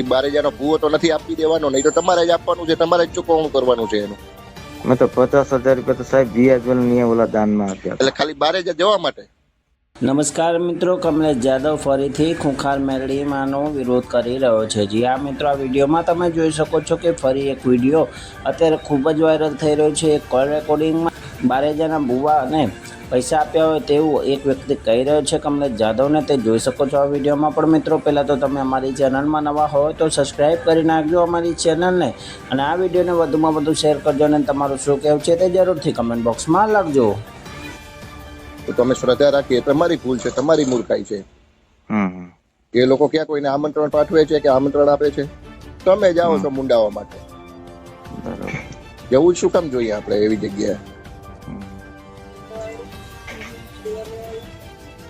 એ બારે હજારનો ભૂવો તો નથી આપી દેવાનો નહીં તો તમારે જ આપવાનું છે તમારે જ ચૂકવણું કરવાનું છે એનું. મેં તો પચાસ હજાર રૂપિયા તો સાહેબ વ્યાજ નિયમ ઓલા દાનમાં આપ્યા એટલે ખાલી બારે હજાર જવા માટે? નમસ્કાર મિત્રો કમલેશ જાદવ ફરીથી ખૂંખાર મેરડીમાંનો વિરોધ કરી રહ્યો છે. જી આ મિત્રો આ વિડીયોમાં તમે જોઈ શકો છો કે ફરી એક વીડિયો અત્યારે ખૂબ જ વાયરલ થઈ રહ્યો છે. એક કોલ રેકોર્ડિંગમાં બારેજાના બુવા અને પૈસા આપ્યા હોય તેવું એક વ્યક્તિ કહી રહ્યો છે કમલેશ જાદવને તે જોઈ શકો છો આ વિડીયોમાં. પણ મિત્રો પહેલાં તો તમે અમારી ચેનલમાં નવા હોય તો સબસ્ક્રાઈબ કરી નાખજો અમારી ચેનલને અને આ વિડીયોને વધુમાં વધુ શેર કરજો અને તમારું શું કહેવું છે તે જરૂરથી કમેન્ટ બોક્સમાં લખજો. તો તમે શ્રદ્ધા રાખીએ તમારી ભૂલ છે તમારી મૂર્ખાઈ છે. એ લોકો ક્યાં કોઈને આમંત્રણ પાઠવે છે કે આમંત્રણ આપે છે? તમે જાઓ છો મુંડાવા માટે. બરાબર. જવું શું કામ જોઈએ આપણે એવી જગ્યાએ?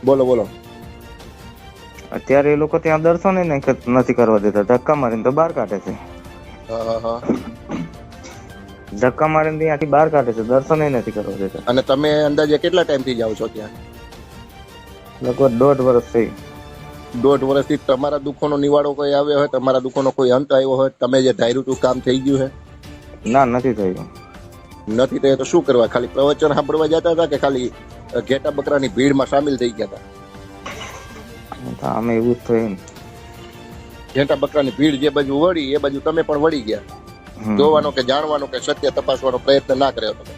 બોલો બોલો. અત્યારે એ લોકો ત્યાં દર્શન નથી કરવા દેતા. ધક્કા મારીને તો બહાર કાઢે છે. ધક્કા મારીને ત્યાંથી બહાર કાઢે છે. દર્શન નથી કરવા દેતા. અને તમે અંદાજે કેટલા ટાઈમથી જાઓ છો ત્યાં? લગભગ દોઢ વર્ષ થઈ. દોઢ વર્ષથી તમારા દુઃખોનો નિવાડો કોઈ આવ્યો હોય? તમારા દુઃખોનો કોઈ અંત આવ્યો હોય? તમે જે ધાર્યું હતું કામ થઈ ગયું છે ના નથી થયું. નથી થયું તો શું કરવા? ખાલી પ્રવચન સાંભળવા જતા હતા કે ખાલી ઘેટા બકરાની ભીડમાં સામેલ થઈ ગયા હતા. એવું ઘેટા બકરાની ભીડ જે બાજુ વળી એ બાજુ તમે પણ વળી ગયા. જોવાનો કે જાણવાનો કે સત્ય તપાસવાનો પ્રયત્ન ના કર્યો તમે.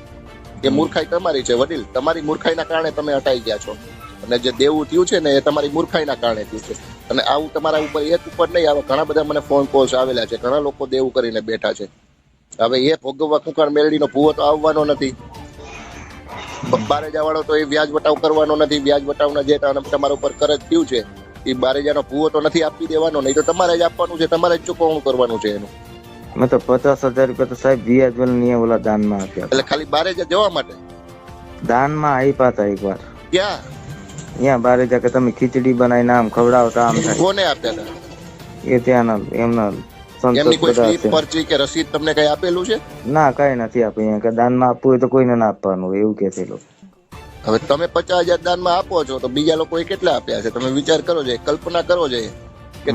એ મૂર્ખાઈ તમારી છે વડીલ. તમારી મૂર્ખાઈના કારણે તમે હટાઈ ગયા છો. અને જે દેવું થયું છે ને એ તમારી મૂર્ખાઈના કારણે થયું છે. અને આવું તમારા ઉપર એક ઉપર નહીં આવે ઘણા બધા મને ફોન કોલ્સ આવેલા છે. ઘણા લોકો દેવું કરીને બેઠા છે. હવે એ ભોગવવા કુંકાર મેળડીનો ભૂવો તો આવવાનો નથી. બારે જવાનો તો એ વ્યાજ વટાવ કરવાનો નથી. વ્યાજ વટાવના જે તમારા ઉપર કરજ થયું છે એ બારે જવાનો ભૂવો તો નથી આપી દેવાનો નહીં તો તમારે જ આપવાનું છે તમારે જ ચૂકવણું કરવાનું છે એનું. મેં તો પચાસ હજાર રૂપિયા તો સાહેબ વ્યાજ વાળા ઓલા દાનમાં આપ્યા એટલે ખાલી બારે જવા માટે? દાનમાં આપ્યા હતા એકવાર ક્યાં? અહીંયા બારે જા કે તમે ખીચડી બનાવીને આમ ખવડાવતા આમ કોને આપ્યા હતા? એ ત્યાંના એમના એમની કોઈ સ્લીપ પરચી કે રસીદ તમને કઈ આપેલું છે? ના કઈ નથી આપ્યું. કે દાનમાં આપવું હોય તો કોઈને ના આપવાનું હોય એવું કે છે લોકો. હવે તમે પચાસ હજાર દાનમાં આપો છો તો બીજા લોકોએ કેટલા આપ્યા છે? તમે વિચાર કરો છો કલ્પના કરો છો કે